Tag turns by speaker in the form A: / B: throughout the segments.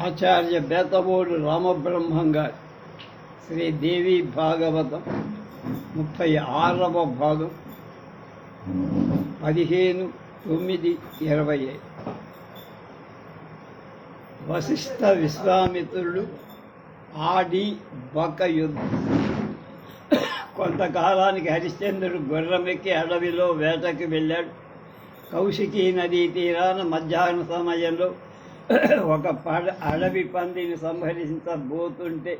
A: ఆచార్య బేతబోడు రామబ్రహ్మం గారి శ్రీదేవి భాగవతం ముప్పై ఆరవ భాగం పదిహేను తొమ్మిది ఇరవై ఐదు. వశిష్ఠ విశ్వామిత్రుడు ఆడి బక యుద్ధం కొంతకాలానికి హరిశ్చంద్రుడు గుర్రమెక్కి అడవిలో వేటకి వెళ్ళాడు. కౌశికీ నదీ తీరాన మధ్యాహ్న సమయంలో ఒక పడ అడవి పందిని సంహరించబోతుంటే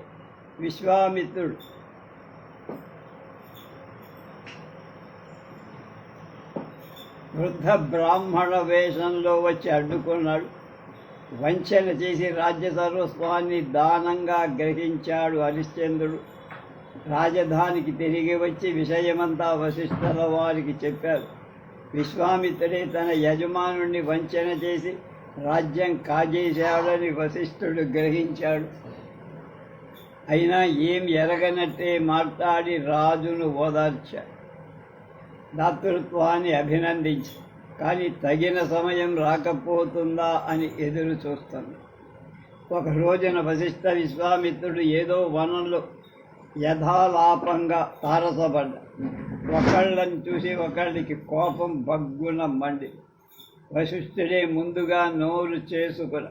A: విశ్వామిత్రుడు వృద్ధ బ్రాహ్మణ వేషంలో వచ్చి అడ్డుకున్నాడు. వంచన చేసి రాజ్య సర్వస్వాన్ని దానంగా గ్రహించాడు హరిశ్చంద్రుడు. రాజధానికి తిరిగి వచ్చి విషయమంతా వశిష్ఠుల వారికి చెప్పారు విశ్వామిత్రుడే తన యజమానుణ్ణి వంచన చేసి రాజ్యం కాజేశాడని వశిష్ఠుడు గ్రహించాడు. అయినా ఏం ఎరగనట్టే మాట్లాడి రాజును ఓదార్చాడు దాతృత్వాన్ని అభినందించి. కానీ తగిన సమయం రాకపోతుందా అని ఎదురు చూస్తాను. ఒక రోజున వశిష్ఠ విశ్వామిత్రుడు ఏదో వనంలో యథాలాపంగా తారసపడ్డ. ఒకళ్ళని చూసి ఒకళ్ళకి కోపం బగ్గున మండి వశిష్ఠుడే ముందుగా నోరు చేసుకున్న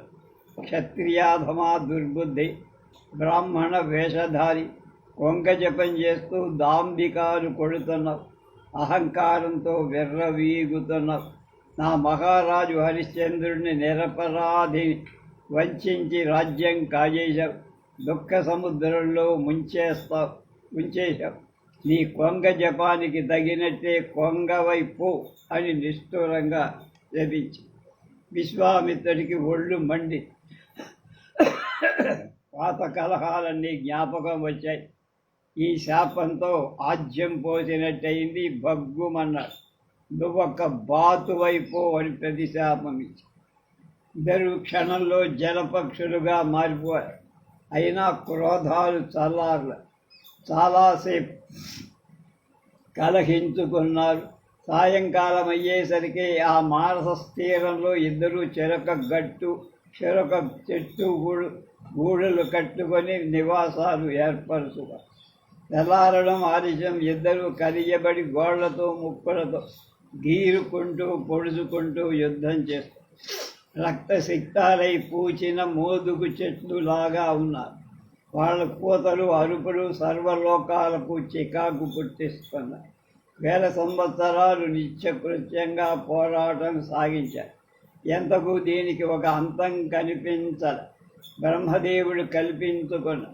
A: క్షత్రియాధమా దుర్బుద్ధి బ్రాహ్మణ వేషధారి కొంగ జపం చేస్తూ దాంబికాలు కొడుతున్నావు అహంకారంతో విర్రవీగుతున్నావు. నా మహారాజు హరిశ్చంద్రుడిని నిరపరాధిని వంచి రాజ్యం కాజేశావు దుఃఖ సముద్రంలో ముంచేస్తావు ముంచేశావు. నీ కొంగ జపానికి తగినట్టే కొంగవైపు అని నిష్ఠూరంగా లభించి విశ్వామిత్రుడికి ఒళ్ళు మండి. పాత కలహాలన్నీ జ్ఞాపకం వచ్చాయి. ఈ శాపంతో ఆజ్యం పోసినట్టయింది భగ్గుమన్నాడు నువ్వొక్క బాతువైపో అని ప్రతిశాపం ఇచ్చి. ఇద్దరు క్షణంలో జలపక్షులుగా మారిపోయారు. అయినా క్రోధాలు చల్లార్ల. చాలాసేపు కలహించుకున్నారు. సాయంకాలం అయ్యేసరికి ఆ మానస తీరంలో ఇద్దరు చెరక గట్టు చెరక చెట్టు గూడు గూడులు కట్టుకొని నివాసాలు ఏర్పరుచుకున్నారు తెల్లారడం ఆలస్యం ఇద్దరు కలియబడి గోళ్ళతో ముక్కులతో గీరుకుంటూ పొడుచుకుంటూ యుద్ధం చేస్తారు. రక్తసిక్తాలై పూచిన మోదుగు చెట్లులాగా ఉన్నారు. వాళ్ళ కూతలు అరుపులు సర్వలోకాలకు చికాకు పుట్టిస్తున్నాయి వేల సంవత్సరాలు నిత్యకృత్యంగా పోరాటం సాగించారు. ఎంతకు దీనికి ఒక అంతం కనిపించల. బ్రహ్మదేవుడు కల్పించుకున్న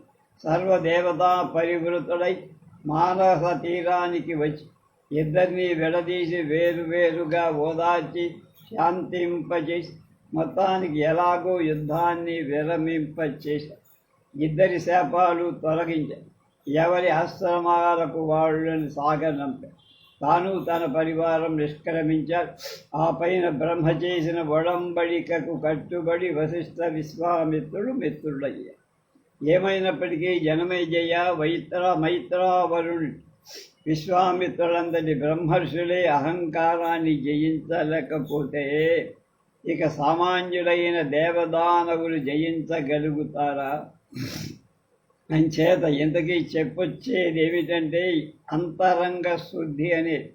A: సర్వదేవతా పరివృతుడై మానస తీరానికి వచ్చి ఇద్దరిని విడదీసి వేరువేరుగా ఓదార్చి శాంతింపజేసి మొత్తానికి ఎలాగో యుద్ధాన్ని విరమింపచేశారు. ఇద్దరి శాపాలు తొలగించారు. ఎవరి ఆశ్రమాలకు వాళ్ళని సాగనంపారు. తాను తన పరివారం నిష్క్రమించారు ఆ పైన బ్రహ్మ చేసిన ఒడంబడికకు కట్టుబడి వశిష్ఠ విశ్వామిత్రుడు మిత్రుడయ్యారు ఏమైనప్పటికీ జనమేజయ వైత్ర మైత్రావరుణి విశ్వామిత్రులందరి బ్రహ్మర్షులే అహంకారాన్ని జయించలేకపోతే ఇక సామాన్యుడైన దేవదానవులు జయించగలుగుతారా? అంచేత ఇంతకీ చెప్పొచ్చేది ఏమిటంటే అంతరంగ శుద్ధి అనేది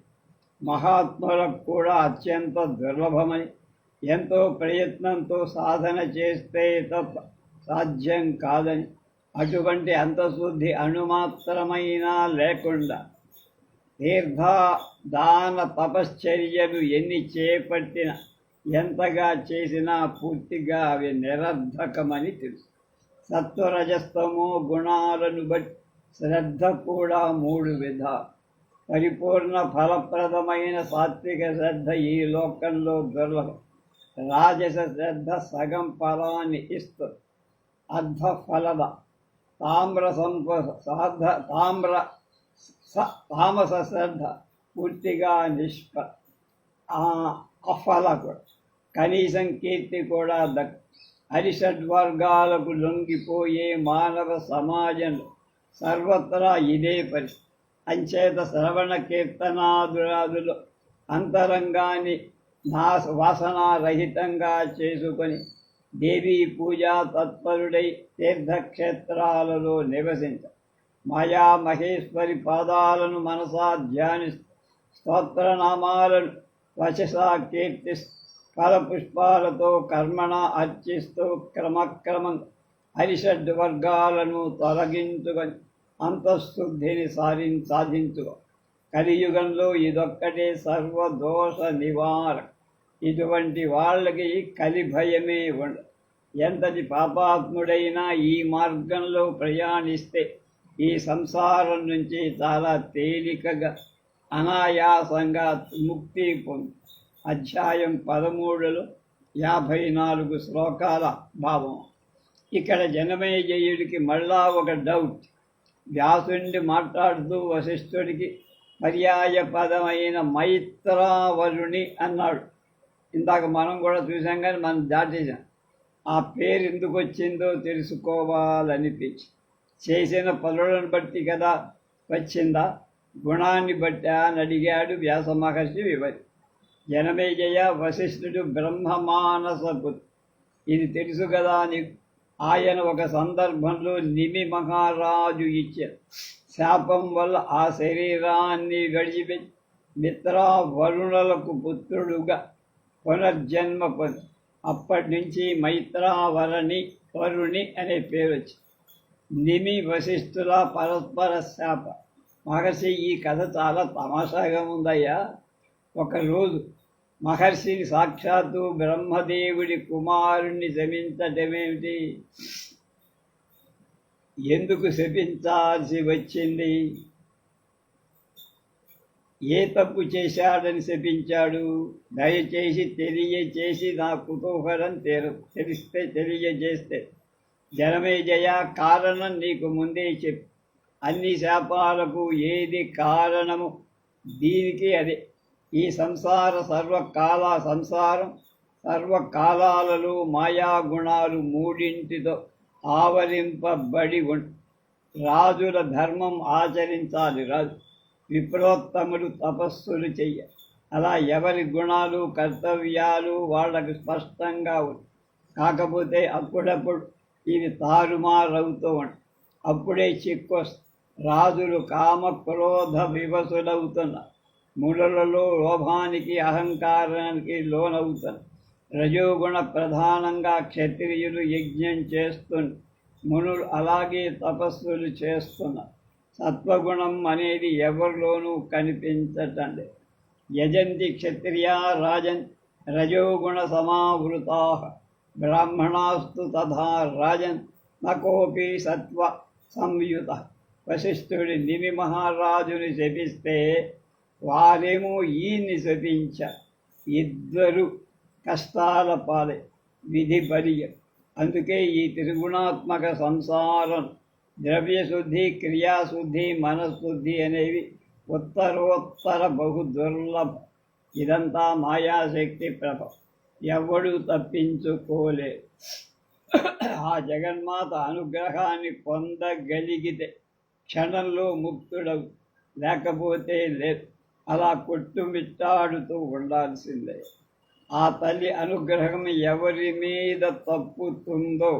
A: మహాత్ములకు కూడా అత్యంత దుర్లభమని. ఎంతో ప్రయత్నంతో సాధన చేస్తే తప్ప సాధ్యం కాదని. అటువంటి అంతశుద్ధి అణుమాత్రమైనా లేకుండా తీర్థ దాన తపశ్చర్యలు ఎన్ని చేపట్టినా ఎంతగా చేసినా పూర్తిగా అవి నిరర్ధకమని తెలుసు. సత్వరజస్తమో గుణాలను బట్టి శ్రద్ధ కూడా మూడు విధ. పరిపూర్ణ ఫలప్రదమైన సాత్విక శ్రద్ధ ఈ లోకంలో దుర్లభం రాజస శ్రద్ధ సగం ఫలాన్ని ఇస్తుంది అర్ధ ఫలద. తామ్ర సంప సాధ తామ్ర తామస శ్రద్ధ పూర్తిగా నిష్ఫ అఫల కూడా కనీసం కీర్తి కూడా దక్ హరిషడ్వర్గాలకు లొంగిపోయే మానవ సమాజంలో సర్వత్రా ఇదే పరిస్థితి అంచేత శ్రవణ కీర్తనాదురాదులు అంతరంగాన్ని నా వాసనారహితంగా చేసుకొని దేవీ పూజా తత్పరుడై తీర్థక్షేత్రాలలో నివసించ. మాయా మహేశ్వరి పాదాలను మనసా ధ్యాని స్తోత్రనామాలను వచసా కీర్తిస్తూ. కలపుష్పాలతో కర్మణ అర్చిస్తూ క్రమక్రమం హరిషడ్ వర్గాలను తొలగించుకొని అంతఃశుద్ధిని సాధి సాధించుకో. కలియుగంలో ఇదొక్కటే సర్వదోష నివార ఇటువంటి వాళ్ళకి కలి భయమే ఉండ ఎంతటి పాపాత్ముడైనా ఈ మార్గంలో ప్రయాణిస్తే ఈ సంసారం నుంచి చాలా తేలికగా అనాయాసంగా ముక్తి పొంది అధ్యాయం పదమూడులో యాభై నాలుగు శ్లోకాల భావం. ఇక్కడ జనమేజయుడికి మళ్ళా ఒక డౌట్ వ్యాసుండి మాట్లాడుతూ వశిష్ఠుడికి పర్యాయ పదమైన మైత్రావరుణి అన్నాడు. ఇందాక మనం కూడా చూసాం కానీ మనం దాటేసాం. ఆ పేరు ఎందుకు వచ్చిందో తెలుసుకోవాలనిపించి. చేసిన పనులను బట్టి కదా వచ్చిందా? గుణాన్ని బట్టి అని అడిగాడు వ్యాస మహర్షి వివరి జనమేజయ వశిష్ఠుడు బ్రహ్మమానసపుత్ ఇది తెలుసు కదా అని ఆయన ఒక సందర్భంలో నిమి మహారాజు ఇచ్చారు. శాపం వల్ల ఆ శరీరాన్ని గడిచిపెట్టి మిత్రా వరుణులకు పుత్రుడుగా పునర్జన్మ పొంది అప్పటి నుంచి మైత్రావరణి వరుణి అనే పేరు వచ్చింది నిమి వశిష్ఠుల పరస్పర శాప. మహర్షి ఈ కథ చాలా తమాషాగా ఉందయ్యా. ఒకరోజు మహర్షిని సాక్షాత్తు బ్రహ్మదేవుడి కుమారుణ్ణి శమించటమేమిటి ఎందుకు శపించాల్సి వచ్చింది? ఏ తప్పు చేశాడని శపించాడు? దయచేసి తెలియచేసి నా కుతూహలం తెలు తెలిస్తే తెలియజేస్తే. జనమేజయ కారణం నీకు ముందే చెప్పు. అన్ని శాపాలకు ఏది కారణము దీనికి అదే. ఈ సంసార సర్వకాల సంసారం సర్వకాలాలలో మాయాగుణాలు మూడింటితో ఆవరింపబడి రాజుల ధర్మం ఆచరించాలి రాజు. విప్రోత్తములు తపస్సులు చెయ్య. అలా ఎవరి గుణాలు కర్తవ్యాలు వాళ్ళకు స్పష్టంగా ఉంది కాకపోతే అప్పుడప్పుడు ఇవి తారుమారవుతూ ఉంటాయి అప్పుడే చిక్కు రాజులు కామ క్రోధ వివసులవుతున్నారు మునులలో లోభానికి అహంకారానికి లోనవుతారు. రజోగుణ ప్రధానంగా క్షత్రియులు యజ్ఞం చేస్తున్నారు మునులు అలాగే తపస్సులు చేస్తున్నారు. సత్వగుణం అనేది ఎవరిలోనూ కనిపించటండి యజంతి క్షత్రియ రాజన్ రజోగుణ సమావృతా. బ్రాహ్మణాస్తు తథా రాజన్ నకోపి సత్వ సంయుత. వశిష్ఠుడి నిమి మహారాజుని శపిస్తే వారేమో ఈయన్ని శపించ. ఇద్దరు కష్టాల పాలే విధి బలియ. అందుకే ఈ త్రిగుణాత్మక సంసారం ద్రవ్యశుద్ధి క్రియాశుద్ధి మనశుద్ధి అనేవి ఉత్తరోత్తర బహు దుర్లభం ఇదంతా మాయాశక్తి ప్రభ. ఎవడు తప్పించుకోలే. ఆ జగన్మాత అనుగ్రహాన్ని పొందగలిగితే క్షణంలో ముక్తుడవు. లేకపోతే లేదు. అలా కొట్టుమిట్టాడుతూ ఉండాల్సిందే. ఆ తల్లి అనుగ్రహం ఎవరి మీద తప్పుతుందో.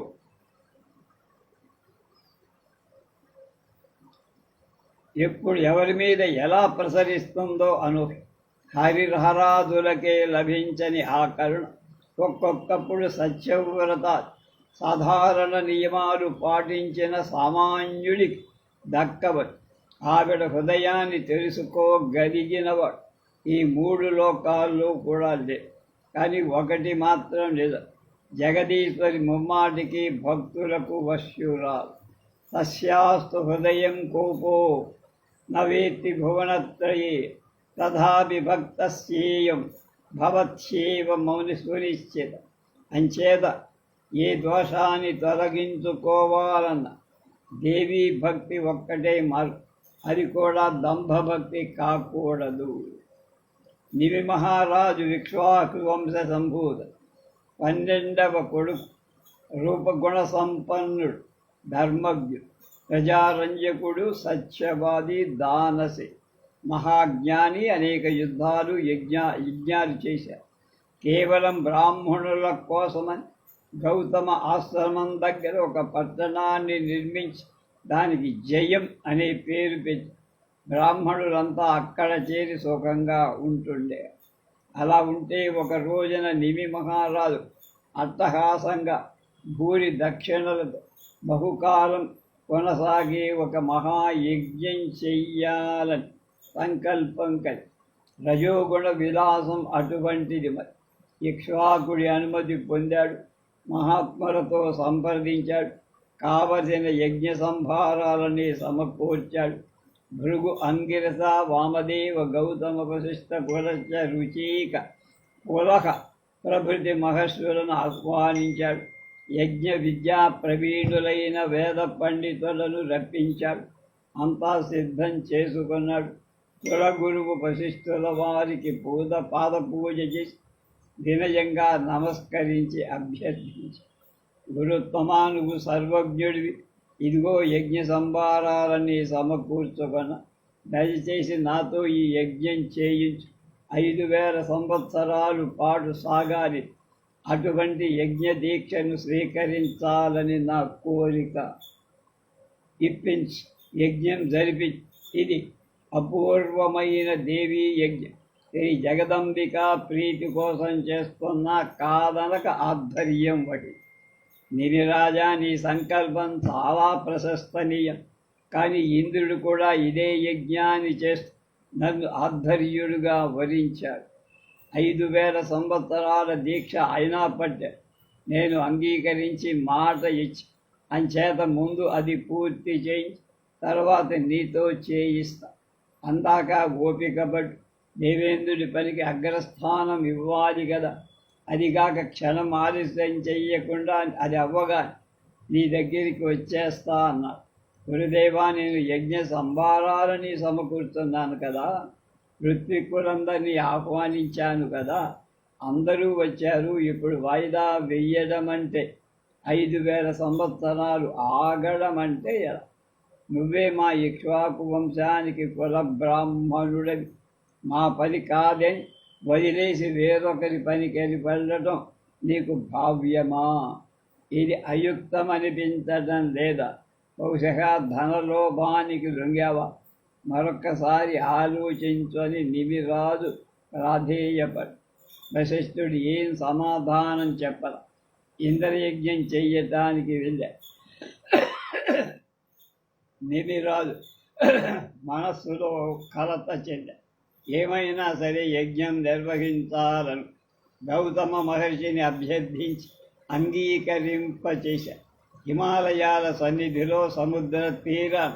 A: ఎప్పుడు ఎవరి మీద ఎలా ప్రసరిస్తుందో అను హరిహరాదులకే లభించని ఆ కరుణ. ఒక్కొక్కప్పుడు సత్యవ్రత సాధారణ నియమాలు పాటించిన సామాన్యుడికి దక్కవచ్చు ఆవిడ హృదయాన్ని తెలుసుకోగలిగినవాడు. ఈ మూడు లోకాల్లో కూడా లే కానీ ఒకటి మాత్రం లేదు. జగదీశ్వరి ముమ్మాటికి భక్తులకు వశ్యురాలు. తస్యాస్తు హృదయం కోపో నవేత్తి భువనత్రయే తథా విభక్తస్యేయం భవత్యేవ మౌని సునిశ్చిత అంచేత ఏ దోషాన్ని తొలగించుకోవాలన్న దేవీ భక్తి ఒక్కటే మార్పు అది కూడా దంభభక్తి కాకూడదు. నివి మహారాజు విక్ష్వాకు వంశ సంభూత పన్నెండవ కొడుకు రూపగుణ సంపన్నుడు ధర్మజ్ఞుడు ప్రజారంజకుడు సత్యవాది దానసి మహాజ్ఞాని అనేక యుద్ధాలు యజ్ఞ యజ్ఞాలు చేశారు. కేవలం బ్రాహ్మణుల కోసమని గౌతమ ఆశ్రమం దగ్గర ఒక పట్టణాన్ని నిర్మించి దానికి జయం అనే పేరు పెట్టి బ్రాహ్మణులంతా అక్కడ చేరి సుఖంగా ఉంటుండే. అలా ఉంటే ఒక రోజున నిమి మహారాజు అట్టహాసంగా భూరి దక్షిణలతో బహుకాలం కొనసాగే ఒక మహాయజ్ఞం చెయ్యాలని సంకల్పం కలిగి రజోగుణ విలాసం అటువంటిది మరి. ఇక్ష్వాకుడి అనుమతి పొందాడు. మహాత్ములతో సంప్రదించాడు. కావలసిన యజ్ఞ సంభారాలని సమకూర్చాడు. భృగు అంగిరస వామదేవ గౌతమ వశిష్ట కులచ రుచీక కులహ ప్రభృతి మహర్షులను ఆహ్వానించాడు. యజ్ఞ విద్యా ప్రవీణులైన వేద పండితులను రప్పించాడు. అంతా సిద్ధం చేసుకున్నాడు. కులగురువు వశిష్ఠుల వారికి పూజ పాద పూజ చేసి వినయంగా నమస్కరించి అభ్యర్థించాడు. గురుత్వమానుగు సర్వజ్ఞుడివి. ఇదిగో యజ్ఞ సంభారాలన్నీ సమకూర్చుకొన దయచేసి నాతో ఈ యజ్ఞం చేయించు. ఐదు వేల సంవత్సరాలు పాటు సాగాలి. అటువంటి యజ్ఞ దీక్షను స్వీకరించాలని నా కోరిక. ఇప్పించి. యజ్ఞం జరిపి. ఇది అపూర్వమైన దేవీ యజ్ఞం. శ్రీ జగదంబిక ప్రీతి కోసం చేస్తున్న కాదనక ఆధ్వర్యం వటి నిరిరాజా నీ సంకల్పం చాలా ప్రశస్తనీయం. కానీ ఇంద్రుడు కూడా ఇదే యజ్ఞాన్ని చేస్తూ నన్ను ఆధ్వర్యుడుగా వరించాడు. ఐదు వేల సంవత్సరాల దీక్ష అయినా పట్టే నేను అంగీకరించి మాట ఇచ్చి అంచేత ముందు అది పూర్తి చేయించి తర్వాత నీతో చేయిస్తా. అందాక ఓపిక పట్టు దేవేంద్రుడి పనికి అగ్రస్థానం ఇవ్వాలి కదా. అదిగాక క్షణం ఆలస్యం చెయ్యకుండా అది అవ్వగా నీ దగ్గరికి వచ్చేస్తా అన్నాడు గురుదేవా నేను యజ్ఞ సంభారాలని సమకూర్చున్నాను కదా. ఋత్విక్కులందరినీ ఆహ్వానించాను కదా. అందరూ వచ్చారు. ఇప్పుడు వాయిదా వెయ్యడం అంటే ఐదు వేల సంవత్సరాలు ఆగడం అంటే ఎలా? నువ్వే మా ఇక్ష్వాకు వంశానికి కుల బ్రాహ్మణుడవి. మా పని కాదని వదిలేసి వేరొకరి పనికి వెళ్ళడం నీకు భావ్యమా? ఇది అయుక్తమనిపించడం లేదా? బహుశా ధనలోభానికి లొంగావా? మరొక్కసారి ఆలోచించని నిమిరాదు ప్రాధేయపడు. వశిష్ఠుడు ఏం సమాధానం చెప్పల? ఇంద్రయజ్ఞం చెయ్యటానికి వెళ్ళా. నిమిరాజు మనస్సులో కలత చెందా? ఏమైనా సరే యజ్ఞం నిర్వహించాలని. గౌతమ మహర్షిని అభ్యర్థించి అంగీకరింపచేశారు హిమాలయాల సన్నిధిలో సముద్ర తీర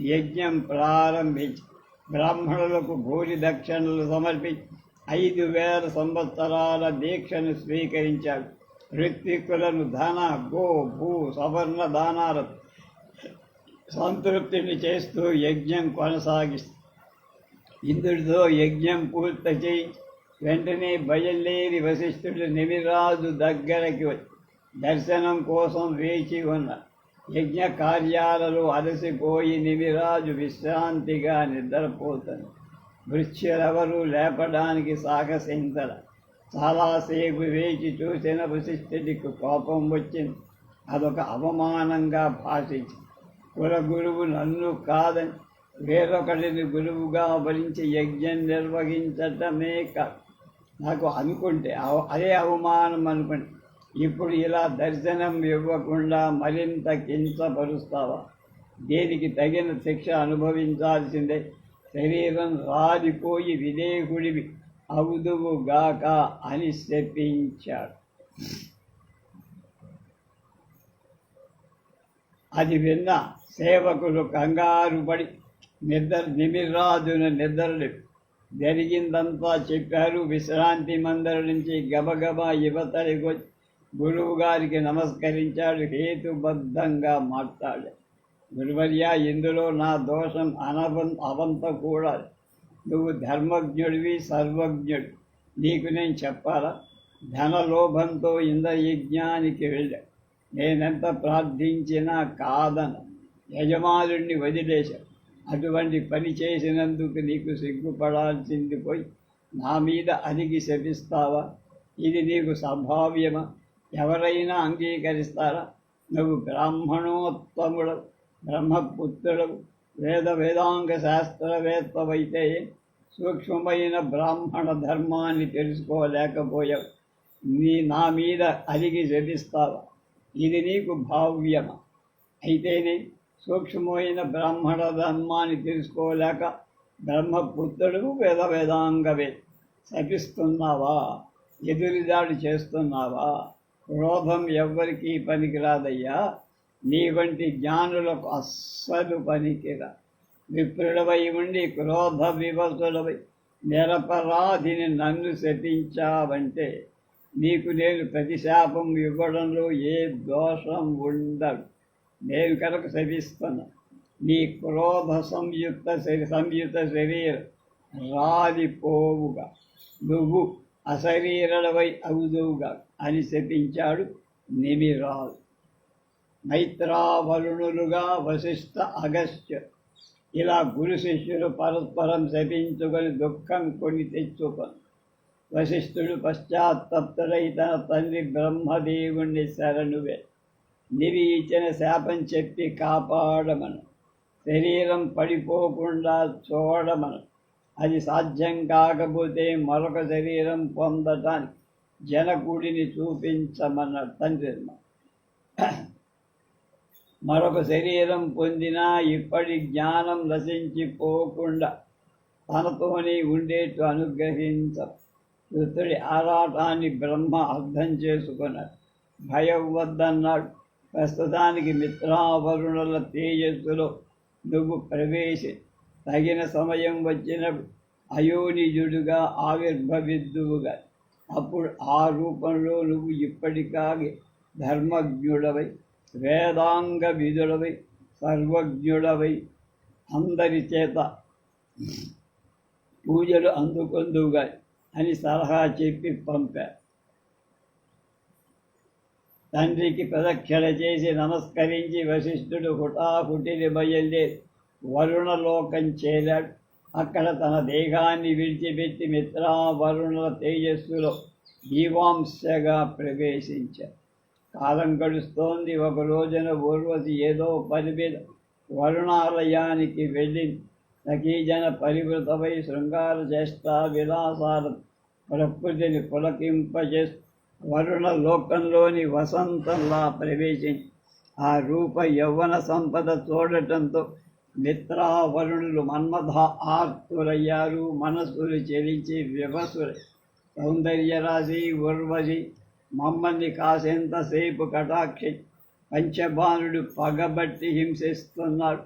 A: యజ్ఞం ప్రారంభించి బ్రాహ్మణులకు భూరి దక్షిణలు సమర్పించి ఐదు వేల సంవత్సరాల దీక్షను స్వీకరించాడు. ఋత్వికులను ధన గో భూ సవర్ణ దానాలు సంతృప్తిని చేస్తూ యజ్ఞం కొనసాగిస్తుంది ఇంద్రుడితో యజ్ఞం పూర్తి చేయి వెంటనే బయలుదేరి వశిష్ఠుడు నిమిరాజు దగ్గరకి వచ్చి దర్శనం కోసం వేచి ఉన్న యజ్ఞ కార్యాలలో అలసిపోయి నిమిరాజు విశ్రాంతిగా నిద్రపోతాడు. వృక్షరెవరూ లేపడానికి సాహసించల చాలాసేపు వేచి చూసిన వశిష్ఠుడికి కోపం వచ్చింది. అదొక అవమానంగా భాషించి కుల గురువు నన్ను కాదని వేరొకరిని గురువుగా భరించి యజ్ఞం నిర్వహించటమే నాకు అనుకుంటే అవ- అదే అవమానం అనుకుంటే ఇప్పుడు ఇలా దర్శనం ఇవ్వకుండా మరింత కించపరుస్తావా? దేనికి తగిన శిక్ష అనుభవించాల్సిందే? శరీరం రాలిపోయి విదేహుడివి అవుదువు గాక అని శపించాడు. అది విన్న సేవకులు కంగారు పడి నిద్ర నిమిర్రాజును నిద్రలు. జరిగిందంతా చెప్పారు విశ్రాంతి మందరు నుంచి గబగబా యువతడికి గురువు గారికి నమస్కరించాడు. హేతుబద్ధంగా మాట్లాడాడు. గురువర్య ఇందులో నా దోషం అనవం అవంత కూడా. నువ్వు ధర్మజ్ఞుడివి సర్వజ్ఞుడు. నీకు నేను చెప్పాలా? ధనలోభంతో ఇంద్రయజ్ఞానికి వెళ్ళా. నేనెంత ప్రార్థించినా కాదన యజమానుడిని వదిలేశాను. అటువంటి పని చేసినందుకు నీకు సిగ్గుపడాల్సింది పోయి నా మీద అలిగి శపిస్తావా? ఇది నీకు సంభావ్యమా? ఎవరైనా అంగీకరిస్తారా? నువ్వు బ్రాహ్మణోత్తముడు బ్రహ్మపుత్రుడు వేద వేదాంగ శాస్త్రవేత్తవైతే సూక్ష్మమైన బ్రాహ్మణ ధర్మాన్ని తెలుసుకోలేకపోయావు. నీ నా మీద అలిగి జపిస్తావా ఇది నీకు భావ్యమా? అయితేనే సూక్ష్మమైన బ్రాహ్మణ ధర్మాన్ని తెలుసుకోలేక బ్రహ్మపుత్రుడు వేద వేదాంగవే శపిస్తున్నావా? ఎదురుదాడి చేస్తున్నావా? క్రోధం ఎవ్వరికీ పనికిరాదయ్యా. నీ వంటి జ్ఞానులకు అస్సలు పనికిరా. విప్రుడవై ఉండి క్రోధ వివసుడవై నిరపరాధిని నన్ను శపించావంటే నీకు నేను ప్రతిశాపం ఇవ్వడంలో ఏ దోషం ఉండదు. నేను కనుక శపిస్తున్నా. నీ క్రోధ సంయుక్త శరీ సంయుక్త శరీరం రాలిపోవుగా. నువ్వు అశరీరడవై అవుదువుగా అని శపించాడు నిమిరాజు మైత్రావరుణులుగా వశిష్ఠ అగస్త్య. ఇలా గురు శిష్యులు పరస్పరం శపించుకొని దుఃఖం కొని తెచ్చుకొని వశిష్ఠుడు పశ్చాత్తప్తుడై తన తండ్రి బ్రహ్మదేవుణ్ణి శరణువే. నివి ఇచ్చిన శాపం చెప్పి కాపాడమను. శరీరం పడిపోకుండా చూడమను. అది సాధ్యం కాకపోతే మరొక శరీరం పొందటానికి జనకుడిని చూపించమన్న తండ్రి మరొక శరీరం పొందినా ఇప్పటి జ్ఞానం నశించిపోకుండా తనతోనే ఉండేట్టు అనుగ్రహించ. కృతుడి ఆరాటాన్ని బ్రహ్మ అర్థం చేసుకున్నాడు. భయం వద్దన్నాడు. ప్రస్తుతానికి మిత్రావరుణుల తేజస్సులో నువ్వు ప్రవేశి తగిన సమయం వచ్చినప్పుడు అయోనిజుడుగా ఆవిర్భవిద్దువుగా. అప్పుడు ఆ రూపంలో నువ్వు ఇప్పటికాగే ధర్మజ్ఞుడవై వేదాంగ విధుడవై సర్వజ్ఞుడవై అందరి చేత పూజలు అందుకొందువుగా అని సలహా చెప్పి పంపారు. తండ్రికి ప్రదక్షిణ చేసి నమస్కరించి వశిష్ఠుడు హుటాహుటిని బయలుదేరి వరుణలోకం చేరాడు అక్కడ తన దేహాన్ని విడిచిపెట్టి మిత్రా వరుణుల తేజస్సులో జీవాంశగా ప్రవేశించాడు. కాలం గడుస్తోంది. ఒక రోజున ఊర్వశి ఏదో పని మీద వరుణాలయానికి వెళ్ళింది. నకీజన పరివృతమై శృంగార చేష్ట విలాసాలు ప్రకృతిని పులకింపజేస్తూ వరుణ లోకంలోని వసంతంలా ప్రవేశించి ఆ రూప యవ్వన సంపద చూడటంతో మిత్రావరుణులు మన్మథ ఆర్తులయ్యారు. మనస్సులు చెలించి వివసులు. సౌందర్యరాశి ఉర్వశి మమ్మల్ని కాసేంతసేపు కటాక్షి. పంచబాణుడు పగబట్టి హింసిస్తున్నాడు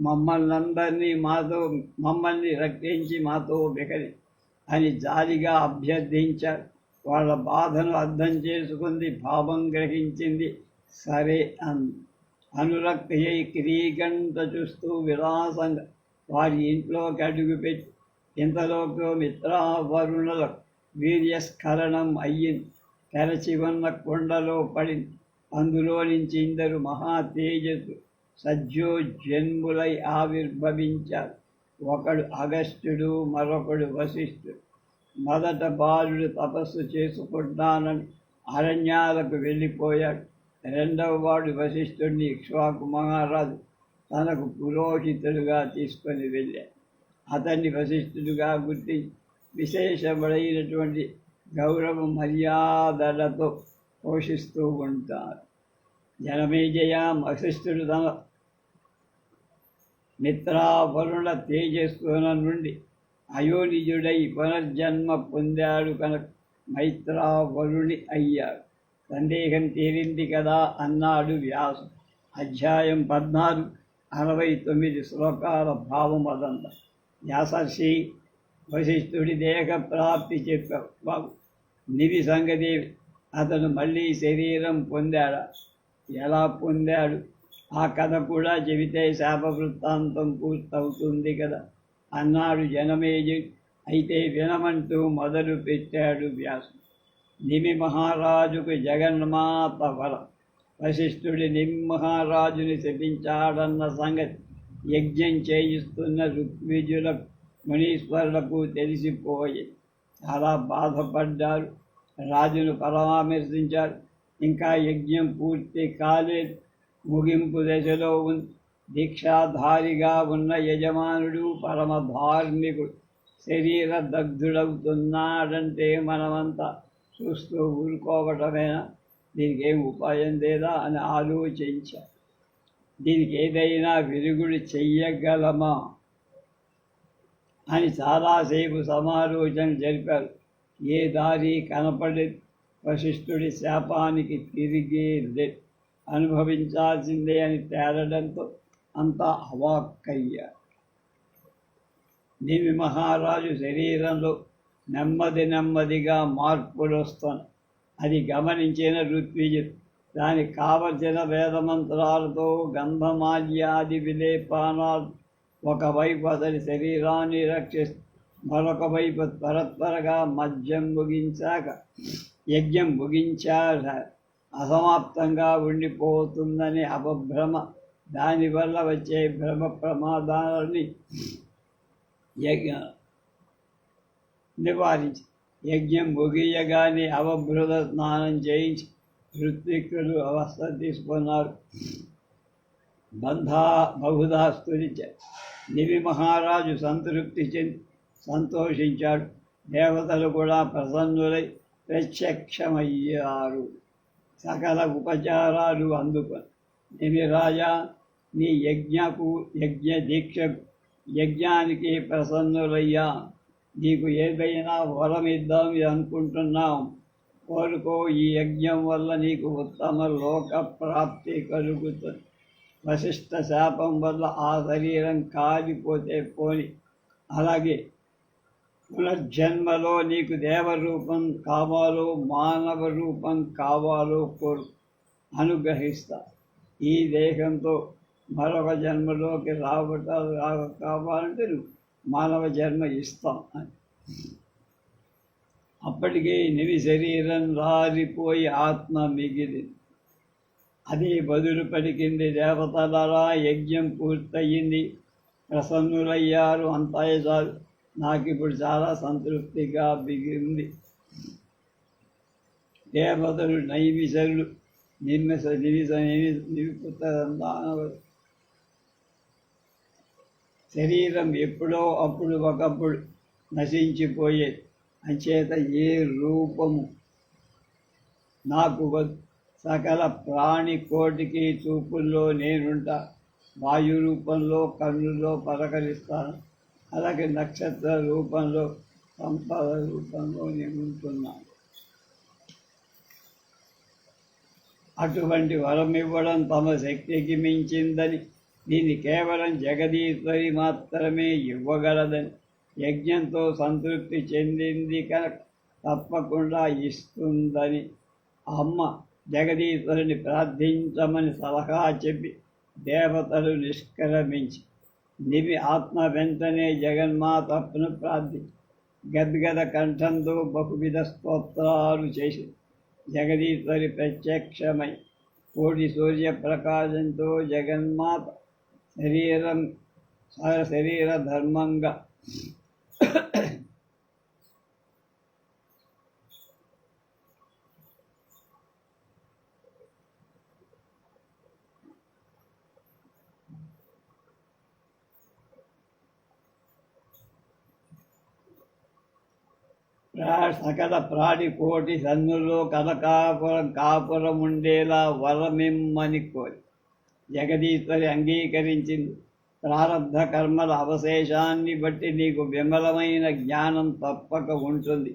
A: మమ్మల్ని అందరినీ మాతో మమ్మల్ని రక్షించి మాతో బికరి అని జాలిగా అభ్యర్థించారు. వాళ్ళ బాధను అర్థం చేసుకుంది భావం గ్రహించింది. సరే అంది అనురక్తయ్యై క్రీగంట చూస్తూ విలాసంగా వారి ఇంట్లోకి అడుగుపెట్టి ఇంతలోకి మిత్రావరుణల వీర్యస్ఖలనం అయ్యింది తెరచి ఉన్న కొండలో పడింది అందులో నుంచి ఇందరు మహా తేజస్సు సజ్జోజన్ములై ఆవిర్భవించారు. ఒకడు అగస్త్యుడు మరొకడు వశిష్ఠుడు. మొదట బాలుడు తపస్సు చేసుకుంటానని అరణ్యాలకు వెళ్ళిపోయాడు. రెండవ వాడు వశిష్ఠుడిని ఇక్ష్వాకు మహారాజు తనకు పురోహితుడుగా తీసుకొని వెళ్ళాడు. అతన్ని వశిష్ఠుడుగా గుర్తి విశేషమైనటువంటి గౌరవ మర్యాదలతో పోషిస్తూ ఉంటారు. జనమేజయ వశిష్ఠుడు తన మిత్రావరుణ తేజస్సున నుండి అయోనిజుడై పునర్జన్మ పొందాడు కనుక మైత్రావరుణి అయ్యాడు. సందేహం తీరింది కదా అన్నాడు వ్యాసు అధ్యాయం పద్నాలుగు అరవై తొమ్మిది శ్లోకాల భావం అదంత. వ్యాసర్షి వశిష్ఠుడి దేహ ప్రాప్తి చెప్పావు. బాబు నివి సంగతి అతను మళ్ళీ శరీరం పొందాడా? ఎలా పొందాడు? ఆ కథ కూడా చెబితే శాప వృత్తాంతం పూర్తవుతుంది కదా. అన్నాడు జనమేజు. అయితే వినమంటూ మొదలు పెట్టాడు వ్యాసం నిమి మహారాజుకు జగన్మాత వర. వశిష్ఠుడి నిమ్మహారాజుని శపించాడన్న సంగతి యజ్ఞం చేయిస్తున్న ఋగ్విజులకు మునీశ్వరులకు తెలిసిపోయి. చాలా బాధపడ్డారు రాజును పరామర్శించారు ఇంకా యజ్ఞం పూర్తి కాలేదు. ముగింపు దశలో ఉంది. దీక్షాధారిగా ఉన్న యజమానుడు పరమ ధార్మికుడు శరీర దగ్ధుడవుతున్నాడంటే మనమంతా చూస్తూ ఊరుకోవటమేనా దీనికి ఏం ఉపాయం లేదా అని ఆలోచించా. దీనికి ఏదైనా విరుగుడు చెయ్యగలమా? అని చాలాసేపు సమాలోచన జరిపారు. ఏ దారి కనపడేది వశిష్ఠుడి శాపానికి తిరిగే అనుభవించాల్సిందే అని తేలడంతో అంతా అవాక్కయ్యారు దేవి మహారాజు శరీరంలో నెమ్మది నెమ్మదిగా మార్పులు వస్తాను అది గమనించిన ఋత్విజుడు దానికి కావలసిన వేదమంత్రాలతో గంధమాల్యాది విలేపానాలు ఒకవైపు అతని శరీరాన్ని రక్షిస్తూ మరొక వైపు త్వర త్వరగా మద్యం ముగించాక యజ్ఞం ముగించాక అసమాప్తంగా ఉండిపోతుందని అపభ్రమ దానివల్ల వచ్చే భ్రమ ప్రమాదాలని యజ్ఞ నివారించి యజ్ఞం ముగియగానే అవభృత స్నానం చేయించి ఋత్విక్కులు అవస్థ తీసుకున్నారు. బంధా బహుధా స్తుతించారు నివి మహారాజు సంతృప్తి చెంది సంతోషించాడు. దేవతలు కూడా ప్రసన్నులై ప్రత్యక్షమయ్యారు. సకల ఉపచారాలు అందుకొని నిమి రాజా నీ యజ్ఞకు యజ్ఞ దీక్ష యజ్ఞానికి ప్రసన్నులయ్యా. నీకు ఏదైనా వరం ఇద్దాం అనుకుంటున్నాం. కోరుకో ఈ యజ్ఞం వల్ల నీకు ఉత్తమ లోక ప్రాప్తి కలుగుతుంది వశిష్ఠ శాపం వల్ల ఆ శరీరం కాలిపోతే పోని. అలాగే పునర్జన్మలో నీకు దేవరూపం కావాలో మానవ రూపం కావాలో కోరు. అనుగ్రహిస్తా. ఈ దేహంతో మరొక జన్మలోకి రాబట్టాలు రావ కావాలంటే మానవ జన్మ ఇస్తాం అని. అప్పటికే నివి శరీరం రారిపోయి ఆత్మ మిగిలి. అది బదులు పలికింది దేవతలరా యజ్ఞం పూర్తయింది. ప్రసన్నులయ్యారు అంతా చాలు. నాకు ఇప్పుడు చాలా సంతృప్తిగా మిగింది దేవతలు నైమిషలు నిమ్మిస నిమిష నివిపుతందానవ శరీరం ఎప్పుడో అప్పుడు ఒకప్పుడు నశించిపోయే అంచేత ఏ రూపము? నాకు సకల ప్రాణి కోటికి చూపుల్లో నేనుంటా వాయు రూపంలో కన్నుల్లో పలకరిస్తాను. అలాగే నక్షత్ర రూపంలో సంపద రూపంలో నేను ఉంటున్నాను అటువంటి వరం ఇవ్వడం తమ శక్తికి మించిందని ఇది కేవలం జగదీశ్వరి మాత్రమే ఇవ్వగలదని యజ్ఞంతో సంతృప్తి చెందింది కనుక తప్పకుండా ఇస్తుందని. అమ్మ జగదీశ్వరుని ప్రార్థించమని సలహా చెప్పి దేవతలు నిష్క్రమించి నివి ఆత్మ వెంటనే జగన్మాతను ప్రార్థించి గద్గద కంఠంతో బహువిధ స్తోత్రాలు చేసి జగదీశ్వరి ప్రత్యక్షమై కోటి సూర్యప్రకాశంతో జగన్మాత శరీరం శరీర ధర్మంగా. ప్రా- సకల ప్రాణి కోటి సన్నులో కనకాపురం కాపురం ఉండేలా వరమిమ్మని కోరి. జగదీశ్వరి అంగీకరించింది. ప్రారంభ కర్మల అవశేషాన్ని బట్టి నీకు విమలమైన జ్ఞానం తప్పక ఉంటుంది.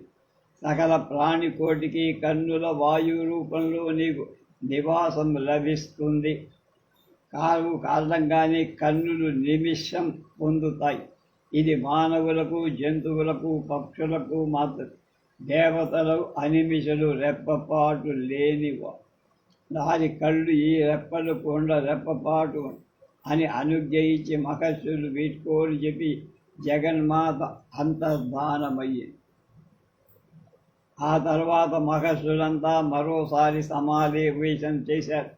A: సకల ప్రాణికోటికి కన్నుల వాయు రూపంలో నీకు నివాసం లభిస్తుంది. కారు కారణంగానే కన్నులు నిమిషం పొందుతాయి. ఇది మానవులకు జంతువులకు పక్షులకు మాత్రం దేవతలు అనిమిషలు రెప్పపాటు లేనివారు. దాని కళ్ళు ఈ రెప్పలు కొండ రెప్పపాటు అని అనుగ్రహించి మహర్షులు వీడ్కోలు చెప్పి జగన్మాత అంతర్ధానమయ్యింది ఆ తర్వాత మహర్షులంతా మరోసారి సమాధివేశం చేశారు.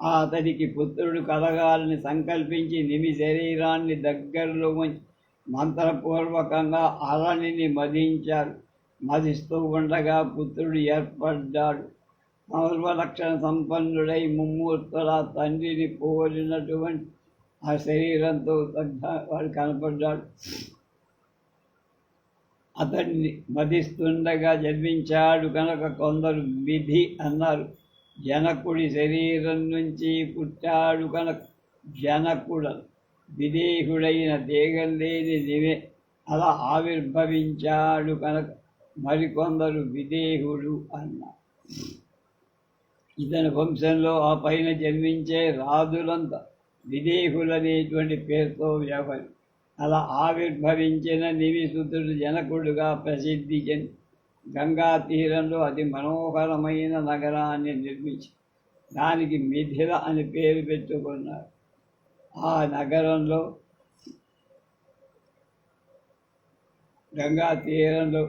A: అతడికి పుత్రుడు కలగాలని సంకల్పించి నిమి శరీరాన్ని దగ్గరలో ఉంచి మంత్రపూర్వకంగా అరణిని మదించారు మదిస్తూ ఉండగా పుత్రుడు ఏర్పడ్డాడు. సర్వలక్షణ సంపన్నుడై ముమ్మూర్తుల తండ్రిని పోలినటువంటి ఆ శరీరంతో వాడు కనపడ్డాడు. అతన్ని మదిస్తుండగా జన్మించాడు కనుక కొందరు విధి అన్నారు. జనకుడి శరీరం నుంచి పుట్టాడు కనుక జనకుడు విదేహుడైన దేగలేని నివే అలా ఆవిర్భవించాడు కనుక మరికొందరు విదేహుడు అన్నారు. ఇతని వంశంలో ఆ పైన జన్మించే రాజులంతా విదేహులనేటువంటి పేరుతో వ్యవహరి అలా ఆవిర్భవించిన నిమిశుద్ధుడు జనకుడుగా ప్రసిద్ధి చెంది గంగా తీరంలో అతి మనోహరమైన నగరాన్ని నిర్మించి దానికి మిథిల అని పేరు పెట్టుకున్నారు. ఆ నగరంలో గంగా తీరంలో